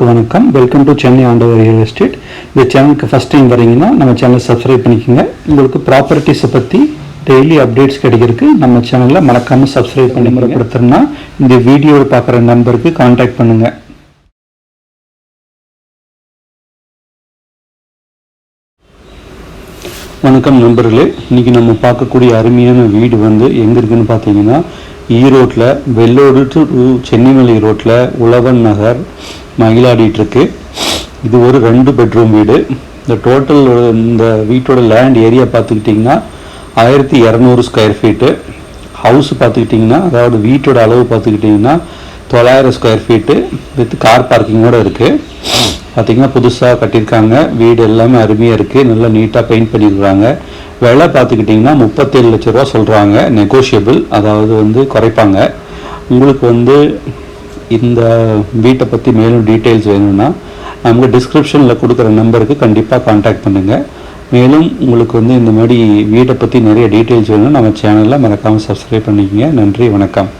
வணக்கம். Welcome to Chennai ஆண்டவர் real estate இந்த சேனலுக்கு ஃபஸ்ட் டைம் வரீங்கன்னா நம்ம சேனலை சப்ஸ்கிரைப் பண்ணிக்கோங்க. உங்களுக்கு ப்ராப்பர்ட்டிஸை பற்றி டெய்லி அப்டேட்ஸ் கிடைக்கிறதுக்கு நம்ம சேனலில் மறக்காமல் சப்ஸ்கிரைப் பண்ணி முறைப்படுத்துறோம்னா இந்த வீடியோவை பார்க்குற நம்பருக்கு காண்டாக்ட் பண்ணுங்கள் வணக்கம் நண்பர்களே. இன்னைக்கு நம்ம பார்க்கக்கூடிய அருமையான வீடு வந்து எங்கே இருக்குன்னு பார்த்தீங்கன்னா ஈரோட்டில் வெள்ளோடு டு சென்னிமலை ரோட்டில் உழவன் நகர் மயிலாடிட்டுருக்கு. இது ஒரு ரெண்டு பெட்ரூம் வீடு. இந்த டோட்டல் இந்த வீட்டோட லேண்ட் ஏரியா பார்த்துக்கிட்டிங்கன்னா ஆயிரத்தி இரநூறு ஸ்கொயர் ஃபீட்டு ஹவுஸ் பார்த்துக்கிட்டிங்கன்னா அதாவது வீட்டோட அளவு பார்த்துக்கிட்டிங்கன்னா தொள்ளாயிரம் ஸ்கொயர் ஃபீட்டு வித் கார் பார்க்கிங்கோட இருக்குது பார்த்திங்கன்னா புதுசாக கட்டியிருக்காங்க. வீடு எல்லாமே அருமையாக இருக்குது நல்லா நீட்டாக பெயிண்ட் பண்ணியிருக்கிறாங்க. விலை பார்த்துக்கிட்டிங்கன்னா முப்பத்தேழு லட்ச ரூபா சொல்கிறாங்க நெகோஷியபிள் அதாவது வந்து குறைப்பாங்க. உங்களுக்கு வந்து இந்த வீட்டை பற்றி மேலும் டீட்டெயில்ஸ் வேணும்னா நமக்கு டிஸ்கிரிப்ஷனில் கொடுக்குற நம்பருக்கு கண்டிப்பாக காண்டாக்ட் பண்ணுங்கள் மேலும் உங்களுக்கு வந்து இந்த மாதிரி வீட்டை பற்றி நிறைய டீட்டெயில்ஸ் வேணும்னா நம்ம சேனலில் மறக்காமல் சப்ஸ்கிரைப் பண்ணிக்கங்க. நன்றி வணக்கம்.